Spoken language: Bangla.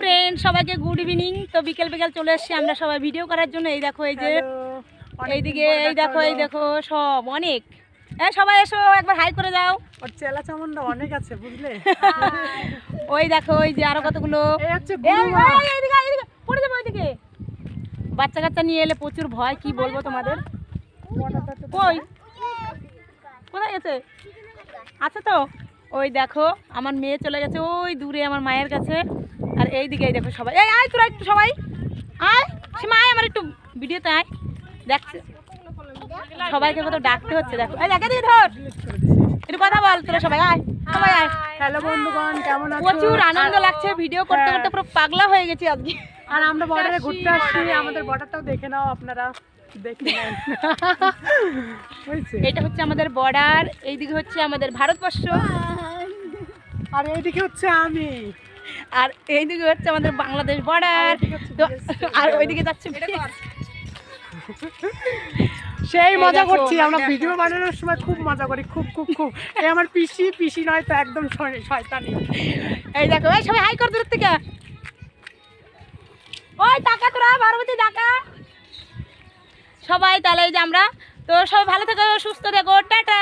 ফ্রেন্ড সবাইকে গুড ইভিনিং তো বিকেল বিকেল চলে এসেছি আমরা সবাই ভিডিও করার জন্য। এই দেখো এই যে এইদিকে এই দেখো এই দেখো সব অনেক। হ্যাঁ সবাই এসো একবার হাই করে যাও। ওর চেলা চামুন্ডা অনেক আছে বুঝলে? ওই দেখো ওই যে আরও কতগুলো। পড়ে যাবে ওইদিকে। বাচ্চা কাচ্চা নিয়ে এলে প্রচুর ভয় কি বলব তোমাদের? কই? কোথায় গেছে? আছে তো? ওই দেখো আমার মেয়ে চলে গেছে ওই দূরে আমার মায়ের কাছে। আর এই দিকে এই দেখো সবাই। এই আয় তোরা একটু সবাই। আয় সীমা আয় আমার একটু ভিডিওতে আয়। দেখছে। সবাইকে কত ডাকতে হচ্ছে দেখো। এই দেখে দিকে ধর। একটু কথা বল তোরা সবাই আয়। সবাই আয়। হ্যালো বন্ধুগণ কেমন আছো? প্রচুর আনন্দ লাগছে ভিডিও করতে করতে পুরো পাগলা হয়ে গেছি আজকে। আর আমরা বর্ডারে ঘুরতে আসছি আমাদের বর্ডারটাও দেখে নাও আপনারা এটা হচ্ছে আমাদের বর্ডার এইদিকে হচ্ছে আমাদের ভারতবর্ষ। আর এইদিকে হচ্ছে আমি। আর এইদিকে হচ্ছে আমাদের বাংলাদেশ বর্ডার তো আর ওইদিকে যাচ্ছে সেই মজা করছি আমরা ভিডিও বানানোর সময় খুব মজা করি খুব খুব খুব। এই আমার পিসি পিসি নয় তো একদম শয়- শয়তানি। এই দেখো এই সবাই হাই কর দূর থেকে। ওই টাকা তোরা পার্বতী টাকা। সবাই তাহলে এই যে আমরা তো সবাই ভালো থেকো সুস্থ থেকো টাটা।